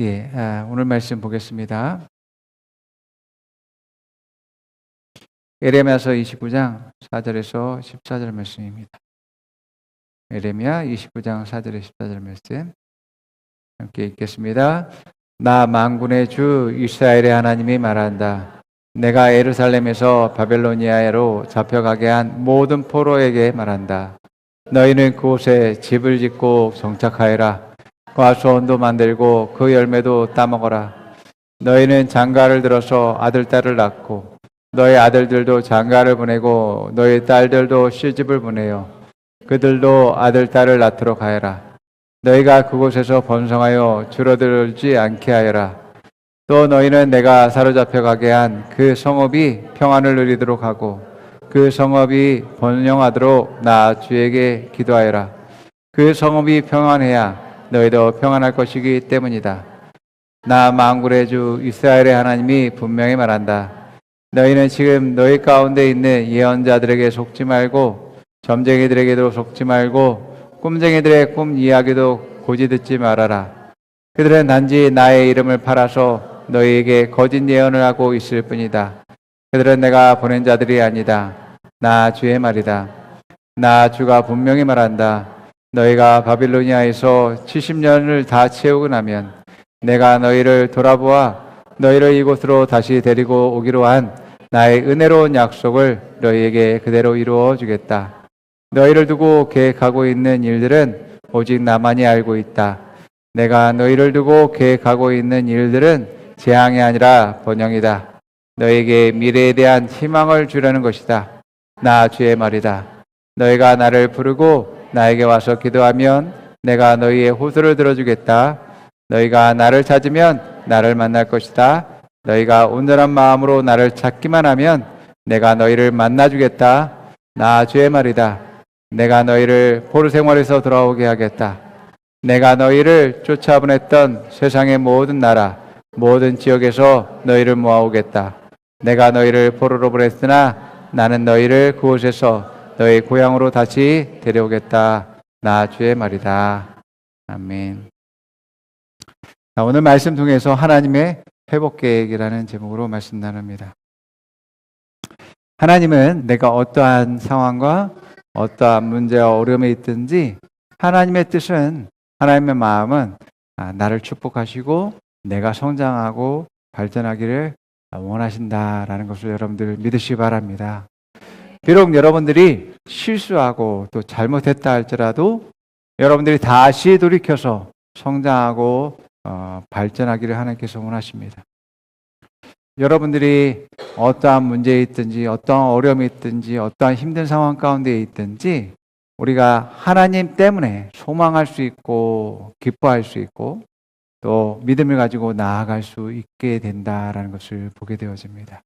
예, 아, 오늘 말씀 보겠습니다. 에레미야서 29장 4절에서 14절 말씀입니다. 에레미야 29장 4절에 14절 말씀 함께 읽겠습니다. 나 만군의 주 이스라엘의 하나님이 말한다. 내가 예루살렘에서 바벨로니아로 잡혀가게 한 모든 포로에게 말한다. 너희는 그곳에 집을 짓고 정착하여라. 과수원도 만들고 그 열매도 따먹어라. 너희는 장가를 들어서 아들, 딸을 낳고 너희 아들들도 장가를 보내고 너희 딸들도 시집을 보내요. 그들도 아들, 딸을 낳도록 하여라. 너희가 그곳에서 번성하여 줄어들지 않게 하여라. 또 너희는 내가 사로잡혀 가게 한 그 성읍이 평안을 누리도록 하고 그 성읍이 번영하도록 나 주에게 기도하여라. 그 성읍이 평안해야 너희도 평안할 것이기 때문이다. 나 만굴의 주 이스라엘의 하나님이 분명히 말한다. 너희는 지금 너희 가운데 있는 예언자들에게 속지 말고 점쟁이들에게도 속지 말고 꿈쟁이들의 꿈 이야기도 고지 듣지 말아라. 그들은 단지 나의 이름을 팔아서 너희에게 거짓 예언을 하고 있을 뿐이다. 그들은 내가 보낸 자들이 아니다. 나 주의 말이다. 나 주가 분명히 말한다. 너희가 바빌로니아에서 70년을 다 채우고 나면 내가 너희를 돌아보아 너희를 이곳으로 다시 데리고 오기로 한 나의 은혜로운 약속을 너희에게 그대로 이루어 주겠다. 너희를 두고 계획하고 있는 일들은 오직 나만이 알고 있다. 내가 너희를 두고 계획하고 있는 일들은 재앙이 아니라 번영이다. 너에게 미래에 대한 희망을 주려는 것이다. 나 주의 말이다. 너희가 나를 부르고 나에게 와서 기도하면 내가 너희의 호소를 들어주겠다. 너희가 나를 찾으면 나를 만날 것이다. 너희가 온전한 마음으로 나를 찾기만 하면 내가 너희를 만나주겠다. 나 주의 말이다. 내가 너희를 포르 생활에서 돌아오게 하겠다. 내가 너희를 쫓아보냈던 세상의 모든 나라, 모든 지역에서 너희를 모아오겠다. 내가 너희를 포로로 보냈으나 나는 너희를 그곳에서 너희 고향으로 다시 데려오겠다. 나 주의 말이다. 아멘. 자, 오늘 말씀 통해서 하나님의 회복 계획이라는 제목으로 말씀 나눕니다. 하나님은 내가 어떠한 상황과 어떠한 문제와 어려움에 있든지 하나님의 뜻은 하나님의 마음은 아, 나를 축복하시고 내가 성장하고 발전하기를 원하신다라는 것을 여러분들 믿으시기 바랍니다. 비록 여러분들이 실수하고 또 잘못했다 할지라도 여러분들이 다시 돌이켜서 성장하고 어, 발전하기를 하나님께서 원하십니다. 여러분들이 어떠한 문제에 있든지 어떠한 어려움이 있든지 어떠한 힘든 상황 가운데 있든지 우리가 하나님 때문에 소망할 수 있고 기뻐할 수 있고 또 믿음을 가지고 나아갈 수 있게 된다라는 것을 보게 되어집니다.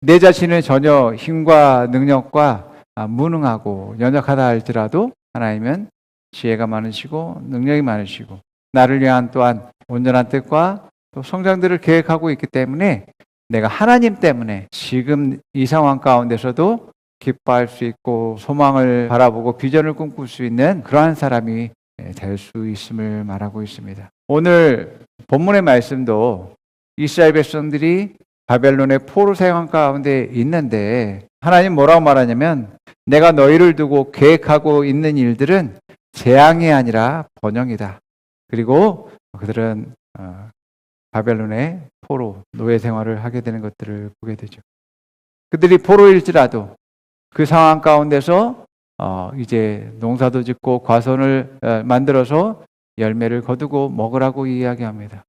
내 자신은 전혀 힘과 능력과 아, 무능하고 연약하다 할지라도 하나님은 지혜가 많으시고 능력이 많으시고 나를 위한 또한 온전한 뜻과 또 성장들을 계획하고 있기 때문에 내가 하나님 때문에 지금 이 상황 가운데서도 기뻐할 수 있고 소망을 바라보고 비전을 꿈꿀 수 있는 그러한 사람이 될 수 있음을 말하고 있습니다. 오늘 본문의 말씀도 이스라엘 백성들이 바벨론의 포로 생활 가운데 있는데 하나님 뭐라고 말하냐면 내가 너희를 두고 계획하고 있는 일들은 재앙이 아니라 번영이다. 그리고 그들은 어, 바벨론의 포로 노예 생활을 하게 되는 것들을 보게 되죠. 그들이 포로일지라도 그 상황 가운데서 어, 이제 농사도 짓고 과선을 어, 만들어서 열매를 거두고 먹으라고 이야기합니다.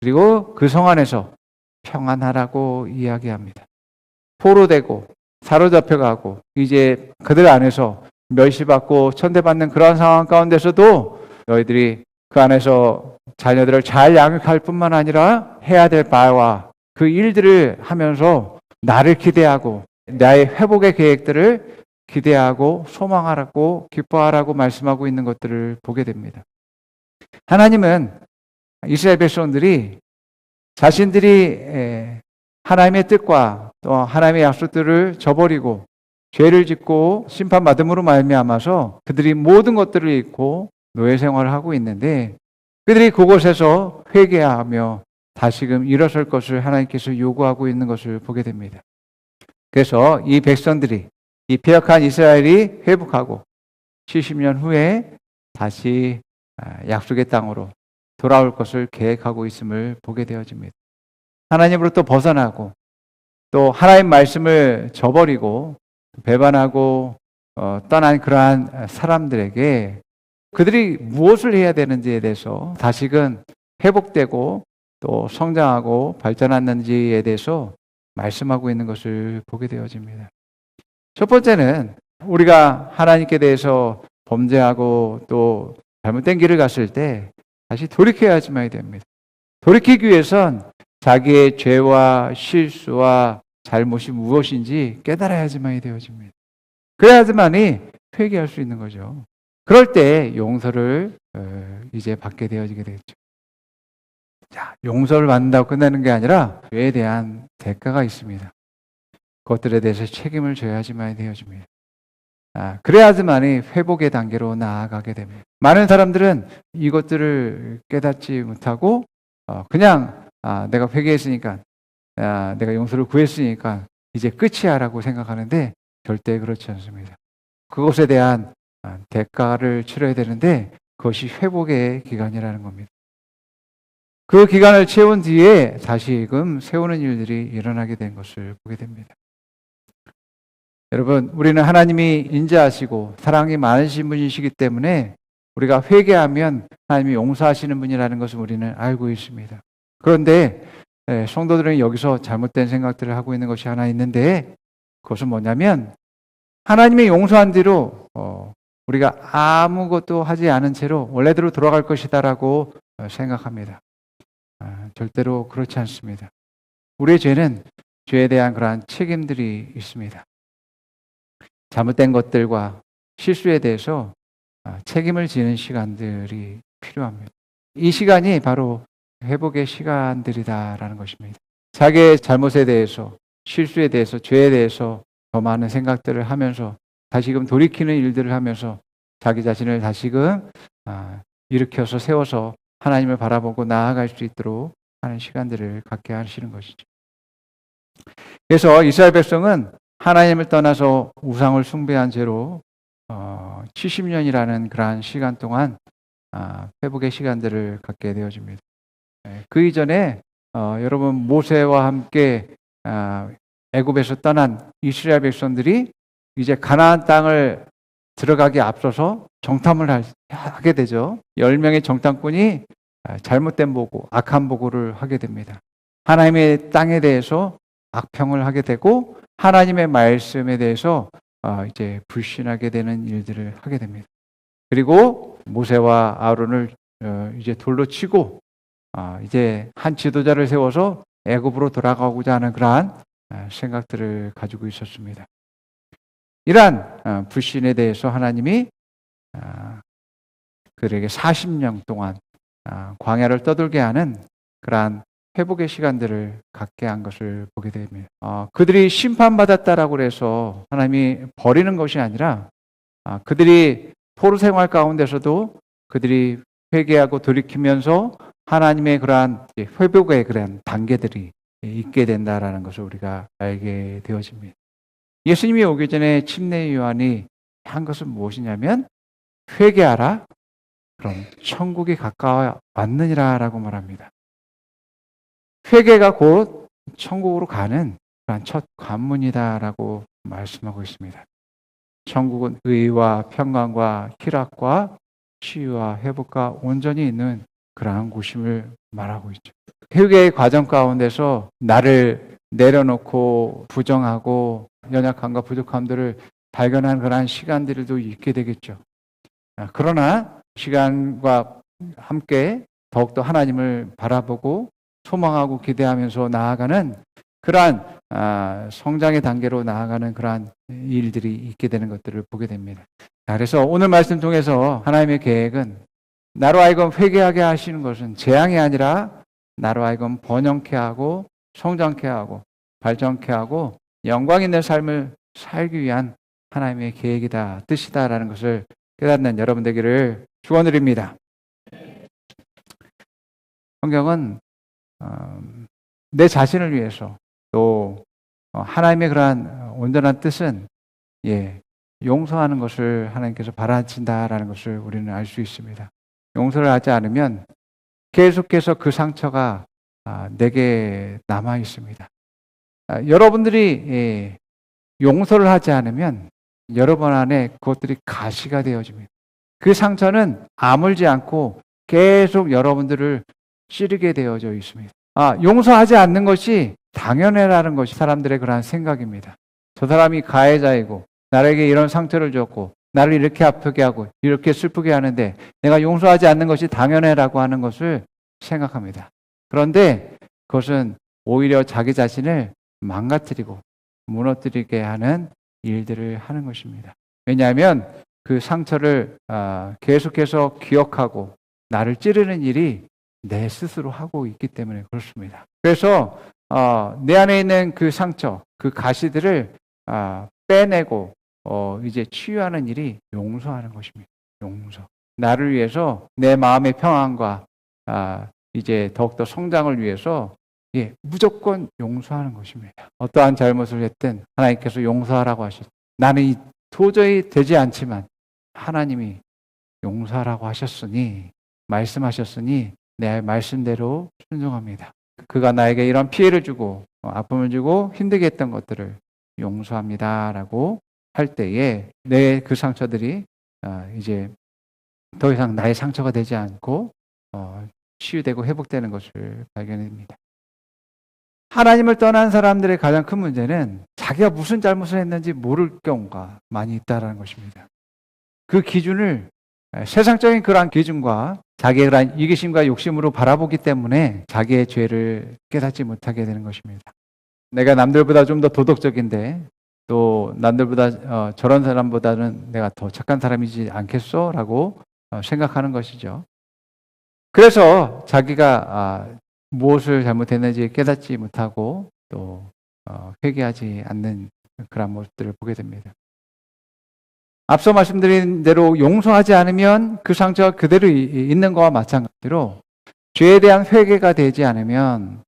그리고 그 성 안에서 평안하라고 이야기합니다. 포로되고 사로잡혀 가고 이제 그들 안에서 멸시받고 천대받는 그러한 상황 가운데서도 너희들이 그 안에서 자녀들을 잘 양육할 뿐만 아니라 해야 될 바와 그 일들을 하면서 나를 기대하고 나의 회복의 계획들을 기대하고 소망하라고 기뻐하라고 말씀하고 있는 것들을 보게 됩니다. 하나님은 이스라엘 백성들이 자신들이 하나님의 뜻과 또 하나님의 약속들을 저버리고 죄를 짓고 심판받음으로 말미암아서 그들이 모든 것들을 잃고 노예 생활을 하고 있는데 그들이 그곳에서 회개하며 다시금 일어설 것을 하나님께서 요구하고 있는 것을 보게 됩니다. 그래서 이 백성들이 이 pe역한 이스라엘이 회복하고 70년 후에 다시 아, 약속의 땅으로 돌아올 것을 계획하고 있음을 보게 되어집니다. 하나님으로부터 벗어나고 또 하나님 말씀을 저버리고 배반하고 어, 떠난 그러한 사람들에게 그들이 무엇을 해야 되는지에 대해서 다시금 회복되고 또 성장하고 발전하는지에 대해서 말씀하고 있는 것을 보게 되어집니다. 첫 번째는 우리가 하나님께 대해서 범죄하고 또 잘못된 길을 갔을 때 다시 돌이켜야지만 됩니다. 돌이키기 위해선 자기의 죄와 실수와 잘못이 무엇인지 깨달아야지만이 되어집니다. 그래야지만이 회개할 수 있는 거죠. 그럴 때 용서를 어, 이제 받게 되어지게 되겠죠. 자, 용서를 받는다고 끝나는 게 아니라 죄에 대한 대가가 있습니다. 그것들에 대해서 책임을 져야지만 되어집니다. 아, 그래야지만이 회복의 단계로 나아가게 됩니다. 많은 사람들은 이것들을 깨닫지 못하고 어, 그냥 아, 내가 회개했으니까 아, 내가 용서를 구했으니까 이제 끝이야라고 생각하는데 절대 그렇지 않습니다. 그것에 대한 아, 대가를 치러야 되는데 그것이 회복의 기간이라는 겁니다. 그 기간을 채운 뒤에 다시금 세우는 일들이 일어나게 된 것을 보게 됩니다. 여러분, 우리는 하나님이 인자하시고 사랑이 많으신 분이시기 때문에 우리가 회개하면 하나님이 용서하시는 분이라는 것을 우리는 알고 있습니다. 그런데 예, 성도들은 여기서 잘못된 생각들을 하고 있는 것이 하나 있는데 그것은 뭐냐면 하나님의 용서한 뒤로 어, 우리가 아무것도 하지 않은 채로 원래대로 돌아갈 것이다라고 어, 생각합니다. 아, 절대로 그렇지 않습니다. 우리의 죄는 죄에 대한 그러한 책임들이 있습니다. 잘못된 것들과 실수에 대해서 아, 책임을 지는 시간들이 필요합니다. 이 시간이 바로 회복의 시간들이다라는 것입니다. 자기의 잘못에 대해서, 실수에 대해서, 죄에 대해서 더 많은 생각들을 하면서 다시금 돌이키는 일들을 하면서 자기 자신을 다시금 아, 일으켜서 세워서 하나님을 바라보고 나아갈 수 있도록 하는 시간들을 갖게 하시는 것이죠. 그래서 이스라엘 백성은 하나님을 떠나서 우상을 숭배한 어, 70년이라는 그러한 시간 동안 아, 회복의 시간들을 갖게 되어집니다. 예, 그 이전에 어, 여러분 모세와 함께 아, 애굽에서 떠난 이스라엘 백성들이 이제 가나안 땅을 들어가기 앞서서 정탐을 할, 하게 되죠. 10명의 정탐꾼이 아, 잘못된 보고, 악한 보고를 하게 됩니다. 하나님의 땅에 대해서 악평을 하게 되고, 하나님의 말씀에 대해서 아, 이제 불신하게 되는 일들을 하게 됩니다. 그리고 모세와 아론을 어, 이제 돌로 치고, 아, 이제 한 지도자를 세워서 애굽으로 돌아가고자 하는 그러한 생각들을 가지고 있었습니다. 이러한 어, 불신에 대해서 하나님이 그들에게 40년 동안 아, 광야를 떠돌게 하는 그러한 회복의 시간들을 갖게 한 것을 보게 됩니다. 어, 그들이 심판받았다라고 해서 하나님이 버리는 것이 아니라 아, 그들이 포로 생활 가운데서도 그들이 회개하고 돌이키면서 하나님의 그러한 회복의 그러한 단계들이 있게 된다라는 것을 우리가 알게 되어집니다. 예수님이 오기 전에 침례 요한이 한 것은 무엇이냐면 회개하라 그럼 천국이 가까워 왔느니라라고 말합니다. 회개가 곧 천국으로 가는 그런 첫 관문이다라고 말씀하고 있습니다. 천국은 의와 평강과 희락과 치유와 회복과 온전히 있는 그러한 곳임을 말하고 있죠. 회개의 과정 가운데서 나를 내려놓고 부정하고 연약함과 부족함들을 발견한 그러한 시간들도 있게 되겠죠. 아, 그러나 시간과 함께 더욱더 하나님을 바라보고 소망하고 기대하면서 나아가는 그러한 아, 성장의 단계로 나아가는 그러한 일들이 있게 되는 것들을 보게 됩니다. 그래서 오늘 말씀 통해서 하나님의 계획은 나로 하여금 회개하게 하시는 것은 재앙이 아니라 나로 하여금 번영케 하고 성장케 하고 발전케 하고 영광 있는 삶을 살기 위한 하나님의 계획이다, 뜻이다라는 것을 깨닫는 여러분 되기를 축원드립니다. 성경은 어, 내 자신을 위해서 또 어, 하나님의 그러한 온전한 뜻은 예, 용서하는 것을 하나님께서 바라신다라는 것을 우리는 알 수 있습니다. 용서를 하지 않으면 계속해서 그 상처가 아, 내게 남아 있습니다. 아, 여러분들이 예, 용서를 하지 않으면 여러분 안에 그것들이 가시가 되어집니다. 그 상처는 아물지 않고 계속 여러분들을 찌르게 되어져 있습니다. 아, 용서하지 않는 것이 당연해라는 것이 사람들의 그러한 생각입니다. 저 사람이 가해자이고 나에게 이런 상처를 줬고 나를 이렇게 아프게 하고 이렇게 슬프게 하는데 내가 용서하지 않는 것이 당연해라고 하는 것을 생각합니다. 그런데 그것은 오히려 자기 자신을 망가뜨리고 무너뜨리게 하는 일들을 하는 것입니다. 왜냐하면 그 상처를 아, 계속해서 기억하고 나를 찌르는 일이 내 스스로 하고 있기 때문에 그렇습니다. 그래서 어, 내 안에 있는 그 상처, 그 가시들을 아, 빼내고 어, 이제 치유하는 일이 용서하는 것입니다. 용서. 나를 위해서 내 마음의 평안과 아, 이제 더욱더 성장을 위해서 예, 무조건 용서하는 것입니다. 어떠한 잘못을 했든 하나님께서 용서하라고 하셨. 나는 이 도저히 되지 않지만 하나님이 용서하라고 하셨으니 말씀하셨으니 내 말씀대로 순종합니다. 그가 나에게 이런 피해를 주고 어, 아픔을 주고 힘들게 했던 것들을 용서합니다라고 할 때에 내 그 상처들이 아, 이제 더 이상 나의 상처가 되지 않고 어, 치유되고 회복되는 것을 발견합니다. 하나님을 떠난 사람들의 가장 큰 문제는 자기가 무슨 잘못을 했는지 모를 경우가 많이 있다는 것입니다. 그 기준을 세상적인 그러한 기준과 자기의 그러한 이기심과 욕심으로 바라보기 때문에 자기의 죄를 깨닫지 못하게 되는 것입니다. 내가 남들보다 좀 더 도덕적인데 또 남들보다 어, 저런 사람보다는 내가 더 착한 사람이지 않겠소? 라고 어, 생각하는 것이죠. 그래서 자기가 아, 무엇을 잘못했는지 깨닫지 못하고 또 어, 회개하지 않는 그런 모습들을 보게 됩니다. 앞서 말씀드린 대로 용서하지 않으면 그 상처가 그대로 있는 것과 마찬가지로 죄에 대한 회개가 되지 않으면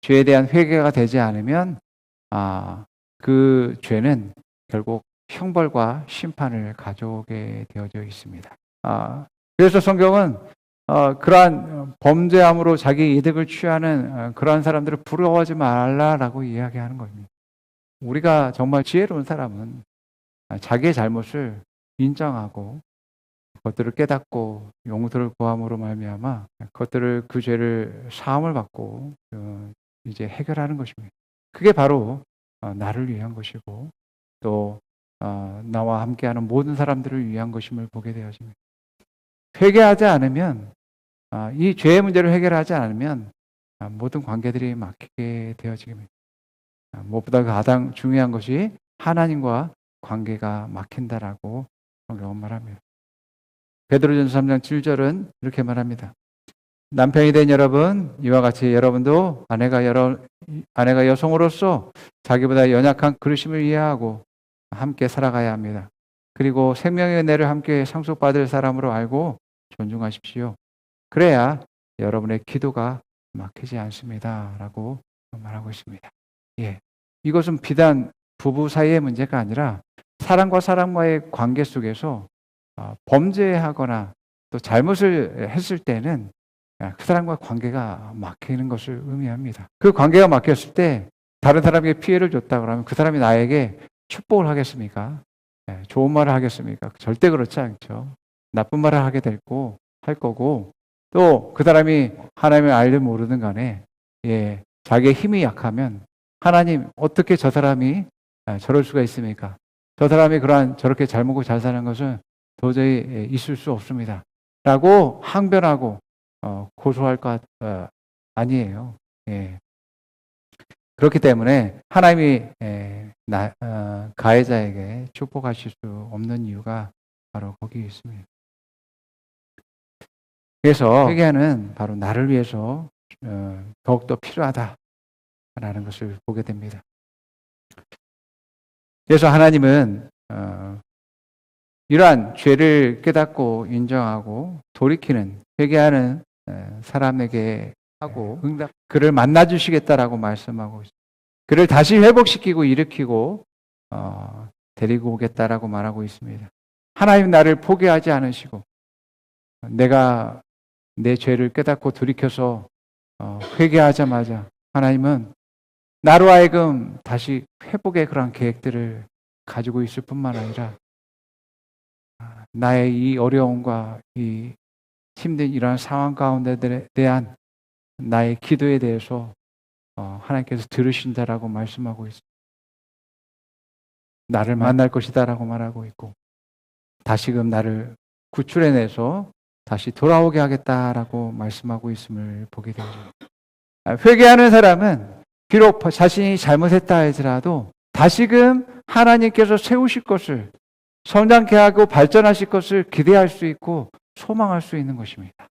죄에 대한 회개가 되지 않으면 아, 그 죄는 결국 형벌과 심판을 가져오게 되어져 있습니다. 아, 그래서 성경은 어, 그러한 범죄함으로 자기 이득을 취하는 어, 그러한 사람들을 부러워하지 말라라고 이야기하는 겁니다. 우리가 정말 지혜로운 사람은 자기의 잘못을 인정하고 그것들을 깨닫고 용서를 구함으로 말미암아 그것들을 그 죄를 사함을 받고 어, 이제 해결하는 것입니다. 그게 바로 어, 나를 위한 것이고 또 어, 나와 함께하는 모든 사람들을 위한 것임을 보게 되어집니다. 회개하지 않으면 아, 이 죄의 문제를 해결하지 않으면 아, 모든 관계들이 막히게 되어집니다. 아, 무엇보다 가장 중요한 것이 하나님과 관계가 막힌다라고 성경은 말합니다. 베드로전서 3장 7절은 이렇게 말합니다. 남편이 된 여러분 이와 같이 여러분도 아내가 여러 아내가 여성으로서 자기보다 연약한 그르심을 이해하고 함께 살아가야 합니다. 그리고 생명의 은혜를 함께 상속받을 사람으로 알고 존중하십시오. 그래야 여러분의 기도가 막히지 않습니다. 라고 말하고 있습니다. 예. 이것은 비단 부부 사이의 문제가 아니라 사람과 사람과의 관계 속에서 어, 범죄하거나 또 잘못을 했을 때는 그 사람과 관계가 막히는 것을 의미합니다. 그 관계가 막혔을 때 다른 사람에게 피해를 줬다 그러면 그 사람이 나에게 축복을 하겠습니까? 예, 좋은 말을 하겠습니까? 절대 그렇지 않죠. 나쁜 말을 하게 될고 할 거고 또 그 사람이 하나님을 알든 모르든 간에 예, 자기의 힘이 약하면 하나님 어떻게 저 사람이 아, 저럴 수가 있습니까? 저 사람이 그러한 저렇게 잘 먹고 잘 사는 것은 도저히 예, 있을 수 없습니다. 라고 항변하고 어, 고소할 것 어, 아니에요. 예. 그렇기 때문에 하나님이 예, 나, 어, 가해자에게 축복하실 수 없는 이유가 바로 거기 있습니다. 그래서 회개는 바로 나를 위해서 어, 더욱더 필요하다라는 것을 보게 됩니다. 그래서 하나님은 어, 이러한 죄를 깨닫고 인정하고 돌이키는 회개하는 사람에게 하고 응답 그를 만나 주시겠다라고 말씀하고 있습니다. 그를 다시 회복시키고 일으키고 어, 데리고 오겠다라고 말하고 있습니다. 하나님 나를 포기하지 않으시고 내가 내 죄를 깨닫고 돌이켜서 어, 회개하자마자 하나님은 나로 하여금 다시 회복의 그러한 계획들을 가지고 있을 뿐만 아니라 아, 나의 이 어려움과 이 힘든 이러한 상황 가운데 대한 나의 기도에 대해서 어, 하나님께서 들으신다라고 말씀하고 있습니다. 나를 만날 것이다라고 말하고 있고 다시금 나를 구출해내서 다시 돌아오게 하겠다라고 말씀하고 있음을 보게 되죠. 아, 회개하는 사람은 비록 자신이 잘못했다 할지라도 다시금 하나님께서 세우실 것을 성장케 하고 발전하실 것을 기대할 수 있고 소망할 수 있는 것입니다.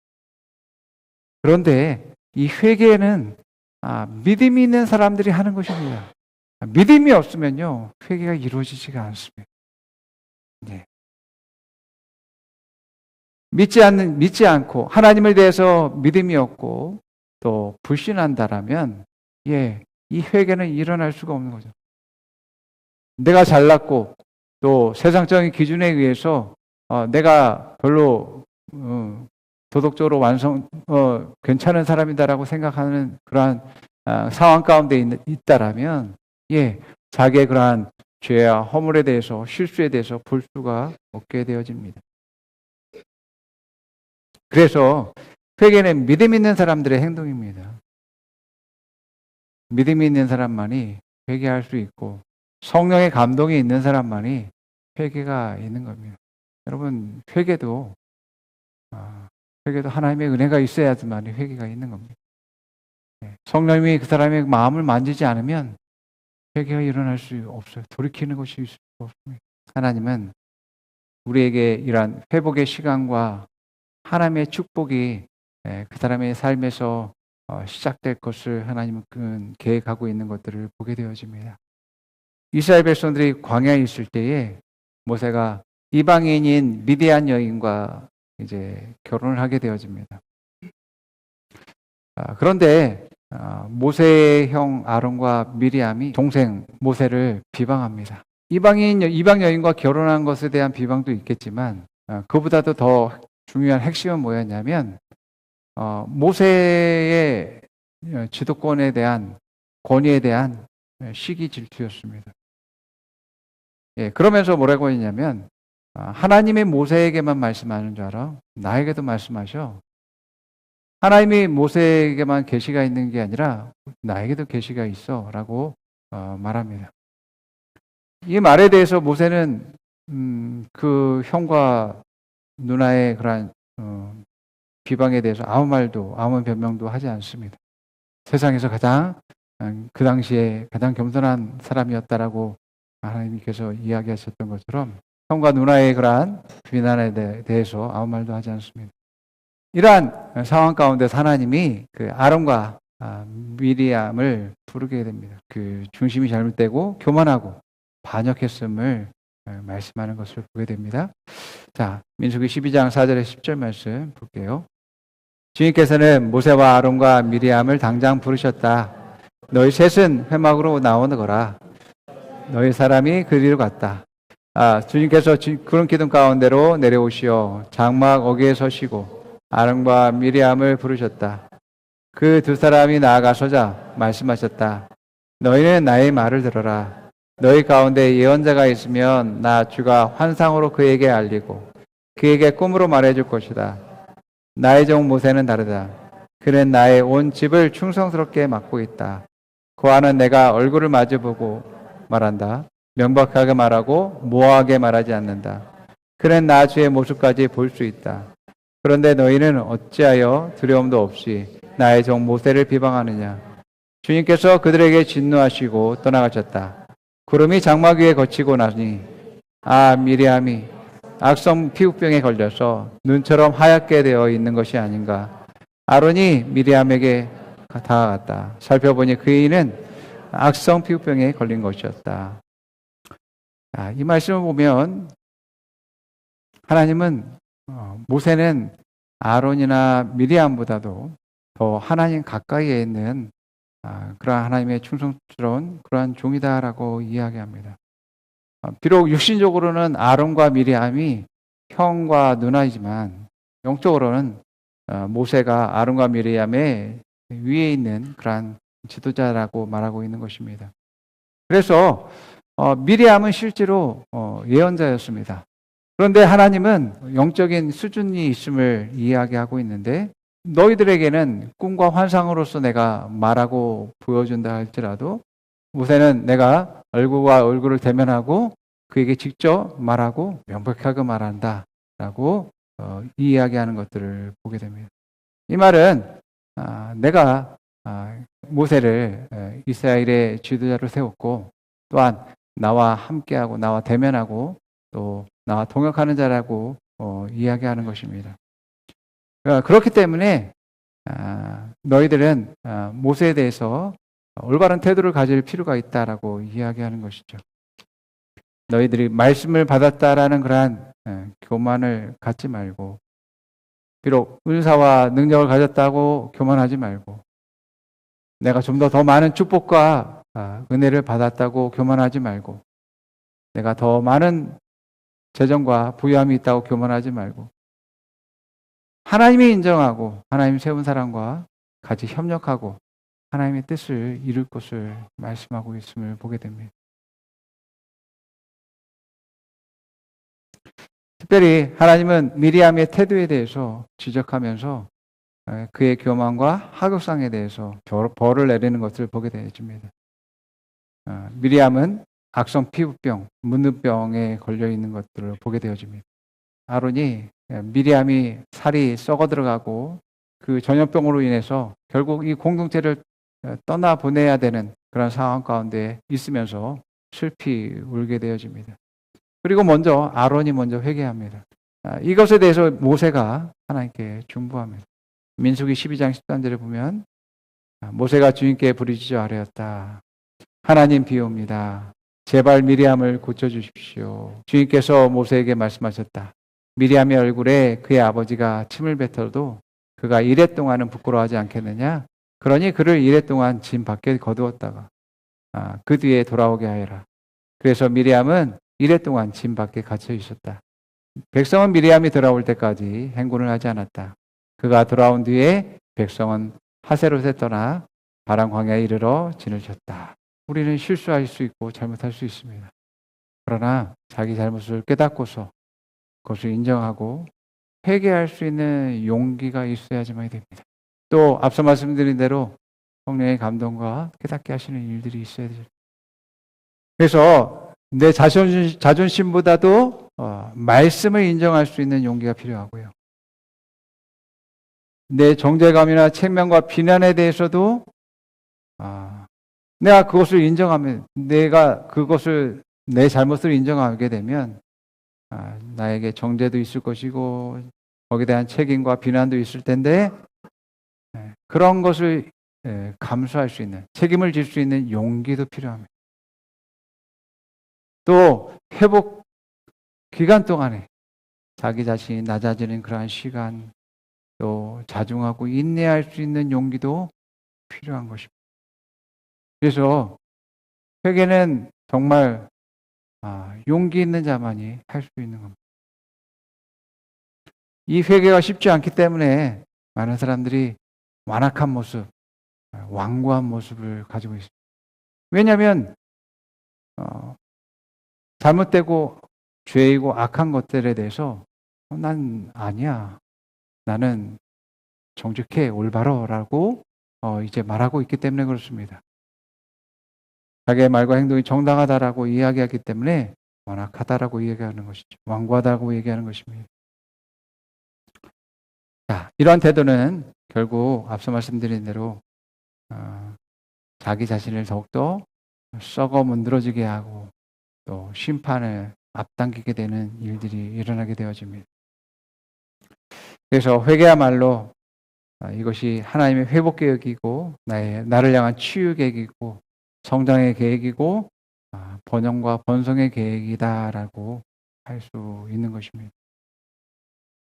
그런데 이 회개는 아, 믿음이 있는 사람들이 하는 것입니다. 믿음이 없으면요 회개가 이루어지지가 않습니다. 네. 믿지 않는 믿지 않고 하나님을 대해서 믿음이 없고 또 불신한다라면 예, 이 회개는 일어날 수가 없는 거죠. 내가 잘났고 또 세상적인 기준에 의해서 어, 내가 별로 어, 도덕적으로 완성 어, 괜찮은 사람이다라고 생각하는 그러한 아, 상황 가운데 있, 있다라면 예, 자기의 그러한 죄와 허물에 대해서 실수에 대해서 볼 수가 없게 되어집니다. 그래서 회개는 믿음 있는 사람들의 행동입니다. 믿음이 있는 사람만이 회개할 수 있고 성령의 감동이 있는 사람만이 회개가 있는 겁니다. 여러분 회개도 아, 회개도 하나님의 은혜가 있어야지만 회개가 있는 겁니다. 네, 성령이 그 사람의 마음을 만지지 않으면 회개가 일어날 수 없어요. 돌이키는 것이 있을 수 없습니다. 하나님은 우리에게 이러한 회복의 시간과 하나님의 축복이 예, 그 사람의 삶에서 어, 시작될 것을 하나님은 계획하고 있는 것들을 보게 되어집니다. 이스라엘 백성들이 광야에 있을 때에 모세가 이방인인 미디안 여인과 이제 결혼을 하게 되어집니다. 아, 그런데 아, 모세의 형 아론과 미리암이 동생 모세를 비방합니다. 이방인 이방 여인과 결혼한 것에 대한 비방도 있겠지만 아, 그보다도 더 중요한 핵심은 뭐였냐면 어, 모세의 지도권에 대한 권위에 대한 시기 질투였습니다. 예, 그러면서 뭐라고 했냐면 아, 하나님이 모세에게만 말씀하는 줄 알아? 나에게도 말씀하셔. 하나님이 모세에게만 계시가 있는 게 아니라 나에게도 계시가 있어라고 어, 말합니다. 이 말에 대해서 모세는 음, 그 형과 누나의 그러한 어, 비방에 대해서 아무 말도 아무 변명도 하지 않습니다. 세상에서 가장 음, 그 당시에 가장 겸손한 사람이었다라고 하나님께서 이야기하셨던 것처럼 형과 누나의 그러한 비난에 대해서 아무 말도 하지 않습니다. 이러한 상황 가운데 하나님이 그 아론과 아, 미리암을 부르게 됩니다. 그 중심이 잘못되고 교만하고 반역했음을 어, 말씀하는 것을 보게 됩니다. 자, 민수기 12장 4절에 10절 말씀 볼게요. 주님께서는 모세와 아론과 미리암을 당장 부르셨다. 너희 셋은 회막으로 나오는 거라. 너희 사람이 그리로 갔다. 아, 주님께서 구름 기둥 가운데로 내려오시어 장막 어귀에 서시고 아론과 미리암을 부르셨다. 그 두 사람이 나아가 서자 말씀하셨다. 너희는 나의 말을 들어라. 너희 가운데 예언자가 있으면 나 주가 환상으로 그에게 알리고 그에게 꿈으로 말해줄 것이다. 나의 종 모세는 다르다. 그는 나의 온 집을 충성스럽게 맡고 있다. 그와는 내가 얼굴을 마주보고 말한다. 명백하게 말하고 모호하게 말하지 않는다. 그는 나 주의 모습까지 볼 수 있다. 그런데 너희는 어찌하여 두려움도 없이 나의 종 모세를 비방하느냐? 주님께서 그들에게 진노하시고 떠나가셨다. 구름이 장막 위에 거치고 나니 아 미리암이 악성 피부병에 걸려서 눈처럼 하얗게 되어 있는 것이 아닌가? 아론이 미리암에게 다가갔다. 살펴보니 그이는 악성 피부병에 걸린 것이었다. 아, 이 말씀을 보면 하나님은 어, 모세는 아론이나 미리암보다도 더 하나님 가까이에 있는 아, 그러한 하나님의 충성스러운 그러한 종이다라고 이야기합니다. 아, 비록 육신적으로는 아론과 미리암이 형과 누나이지만 영적으로는 어, 모세가 아론과 미리암의 위에 있는 그러한 지도자라고 말하고 있는 것입니다. 그래서 어, 미리암은 실제로 어, 예언자였습니다. 그런데 하나님은 영적인 수준이 있음을 이야기하고 있는데 너희들에게는 꿈과 환상으로서 내가 말하고 보여준다 할지라도 모세는 내가 얼굴과 얼굴을 대면하고 그에게 직접 말하고 명백하게 말한다 라고 어, 이야기하는 것들을 보게 됩니다. 이 말은 아, 내가 아, 모세를 에, 이스라엘의 지도자로 세웠고 또한 나와 함께하고 나와 대면하고 또 나와 동역하는 자라고 어, 이야기하는 것입니다. 어, 그렇기 때문에 아, 너희들은 아, 모세에 대해서 올바른 태도를 가질 필요가 있다라고 이야기하는 것이죠. 너희들이 말씀을 받았다라는 그러한 에, 교만을 갖지 말고 비록 은사와 능력을 가졌다고 교만하지 말고 내가 좀 더더 많은 축복과 아, 은혜를 받았다고 교만하지 말고 내가 더 많은 재정과 부유함이 있다고 교만하지 말고 하나님이 인정하고 하나님 세운 사람과 같이 협력하고 하나님의 뜻을 이룰 것을 말씀하고 있음을 보게 됩니다. 특별히 하나님은 미리암의 태도에 대해서 지적하면서 에, 그의 교만과 하극상에 대해서 벌- 벌을 내리는 것을 보게 되어집니다. 어, 미리암은 악성 피부병, 문둥병에 걸려 있는 것들을 보게 되어집니다. 아론이 에, 미리암이 살이 썩어 들어가고 그 전염병으로 인해서 결국 이 공동체를 에, 떠나 보내야 되는 그런 상황 가운데 있으면서 슬피 울게 되어집니다. 그리고 먼저 아론이 먼저 회개합니다. 아, 이것에 대해서 모세가 하나님께 중부합니다. 민수기 12장 13절에 보면 아, 모세가 주님께 부르짖어 아뢰었다. 하나님 비옵니다. 제발 미리암을 고쳐 주십시오. 주님께서 모세에게 말씀하셨다. 미리암의 얼굴에 그의 아버지가 침을 뱉어도 그가 이래 동안은 부끄러워하지 않겠느냐? 그러니 그를 이래 동안 짐 밖에 거두었다가 아, 그 뒤에 돌아오게 하여라. 그래서 미리암은 이래 동안 짐 밖에 갇혀 있었다. 백성은 미리암이 돌아올 때까지 행군을 하지 않았다. 그가 돌아온 뒤에 백성은 하세롯에 떠나 바람 광야에 이르러 진을 쳤다. 우리는 실수할 수 있고 잘못할 수 있습니다. 그러나 자기 잘못을 깨닫고서 그것을 인정하고 회개할 수 있는 용기가 있어야지만이 됩니다. 또 앞서 말씀드린 대로 성령의 감동과 깨닫게 하시는 일들이 있어야 되죠. 그래서 내 자존심, 자존심보다도 어, 말씀을 인정할 수 있는 용기가 필요하고요. 내 정죄감이나 책명과 비난에 대해서도 아, 내가 그것을 인정하면 내가 그것을 내 잘못을 인정하게 되면 아, 나에게 정죄도 있을 것이고 거기에 대한 책임과 비난도 있을 텐데 예, 그런 것을 예, 감수할 수 있는 책임을 질 수 있는 용기도 필요합니다. 또 회복 기간 동안에 자기 자신이 낮아지는 그러한 시간 또 자중하고 인내할 수 있는 용기도 필요한 것입니다. 그래서 회개는 정말 아, 용기 있는 자만이 할 수 있는 겁니다. 이 회개가 쉽지 않기 때문에 많은 사람들이 완악한 모습, 완고한 모습을 가지고 있습니다. 왜냐하면 어, 잘못되고 죄이고 악한 것들에 대해서 어, 난 아니야. 나는 정직해 올바로라고 어, 이제 말하고 있기 때문에 그렇습니다. 자기의 말과 행동이 정당하다라고 이야기하기 때문에 완악하다라고 얘기하는 것이죠. 완고하다고 얘기하는 것입니다. 자, 이러한 태도는 결국 앞서 말씀드린 대로 어, 자기 자신을 더욱더 썩어 문드러지게 하고 또 심판을 앞당기게 되는 일들이 일어나게 되어집니다. 그래서 회개야말로 아, 이것이 하나님의 회복 계획이고 나의 나를 향한 치유 계획이고 성장의 계획이고 아, 번영과 번성의 계획이다라고 할 수 있는 것입니다.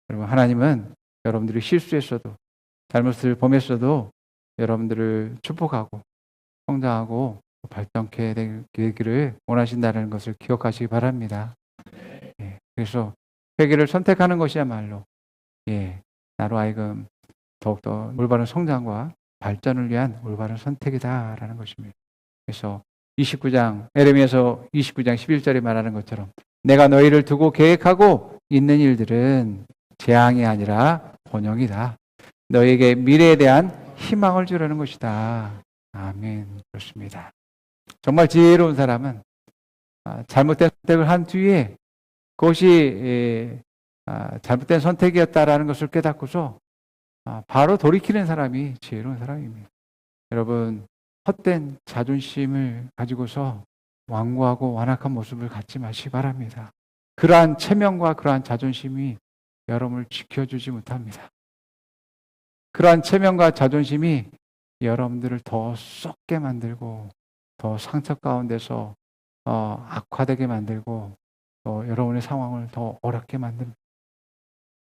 여러분 하나님은 여러분들이 실수했어도 잘못을 범했어도 여러분들을 축복하고 성장하고 발전케 되기를 원하신다는 것을 기억하시기 바랍니다. 예, 그래서 회개를 선택하는 것이야말로 예, 나로 하여금 더욱더 올바른 성장과 발전을 위한 올바른 선택이다라는 것입니다. 그래서 29장 에레미야서 29장 11절에 말하는 것처럼 내가 너희를 두고 계획하고 있는 일들은 재앙이 아니라 번영이다. 너에게 미래에 대한 희망을 주려는 것이다. 아멘. 그렇습니다. 정말 지혜로운 사람은 아, 잘못된 선택을 한 뒤에 그것이 예, 아, 잘못된 선택이었다라는 것을 깨닫고서 아, 바로 돌이키는 사람이 지혜로운 사람입니다. 여러분 헛된 자존심을 가지고서 완고하고 완악한 모습을 갖지 마시기 바랍니다. 그러한 체면과 그러한 자존심이 여러분을 지켜주지 못합니다. 그러한 체면과 자존심이 여러분들을 더 썩게 만들고 더 상처 가운데서 어, 악화되게 만들고 또 여러분의 상황을 더 어렵게 만듭니다.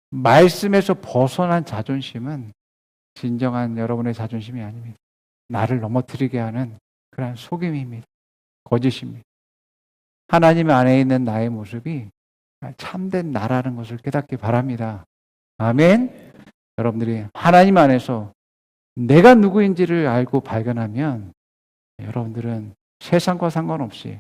말씀에서 벗어난 자존심은 진정한 여러분의 자존심이 아닙니다. 나를 넘어뜨리게 하는 그러한 속임입니다. 거짓입니다. 하나님 안에 있는 나의 모습이 참된 나라는 것을 깨닫기 바랍니다. 아멘. 여러분들이 하나님 안에서 내가 누구인지를 알고 발견하면 여러분들은 세상과 상관없이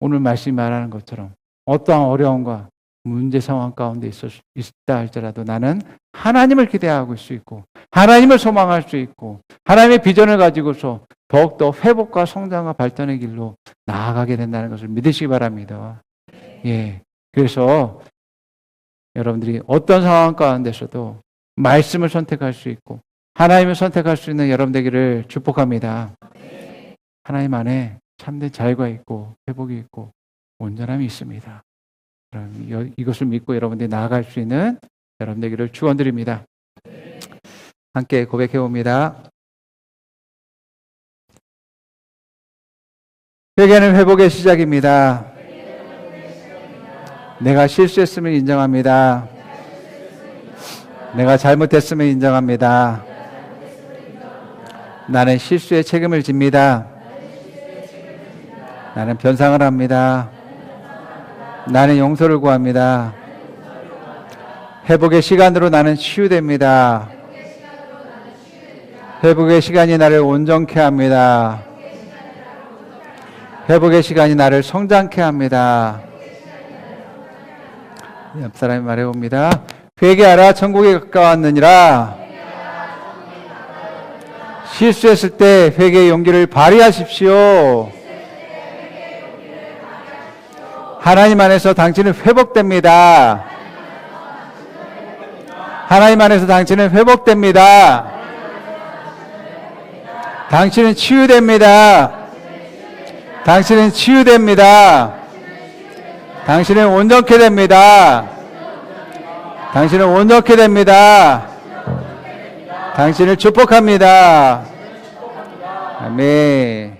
오늘 말씀이 말하는 것처럼 어떠한 어려움과 문제 상황 가운데 있다 할지라도 나는 하나님을 기대하고 수 있고 하나님을 소망할 수 있고 하나님의 비전을 가지고서 더욱더 회복과 성장과 발전의 길로 나아가게 된다는 것을 믿으시기 바랍니다. 예. 그래서 여러분들이 어떤 상황 가운데서도 말씀을 선택할 수 있고 하나님을 선택할 수 있는 여러분 되기를 축복합니다. 하나님 안에 참된 자유가 있고 회복이 있고 온전함이 있습니다. 이것을 믿고 여러분들이 나아갈 수 있는 여러분 되기를 축원드립니다. 함께 고백해 봅니다. 회개는 회복의 시작입니다. 내가 실수했음을 인정합니다. 내가 잘못했음을 인정합니다. 나는 실수의 책임을 집니다. 나는 변상을 합니다. 나는 용서를 구합니다. 회복의 시간으로 나는 치유됩니다. 회복의 시간이 나를 온전케 합니다. 회복의 시간이 나를 성장케 합니다. 옆 사람이 말해봅니다. 회개하라 천국에 가까웠느니라. 실수했을 때 회개의 용기를 발휘하십시오. 하나님 안에서 당신은 회복됩니다. 하나님 안에서 당신은 회복됩니다. 당신은 치유됩니다. 당신은 치유됩니다. 당신은 온전케 됩니다. 당신은 온전케 됩니다. 당신을 축복합니다. 아멘.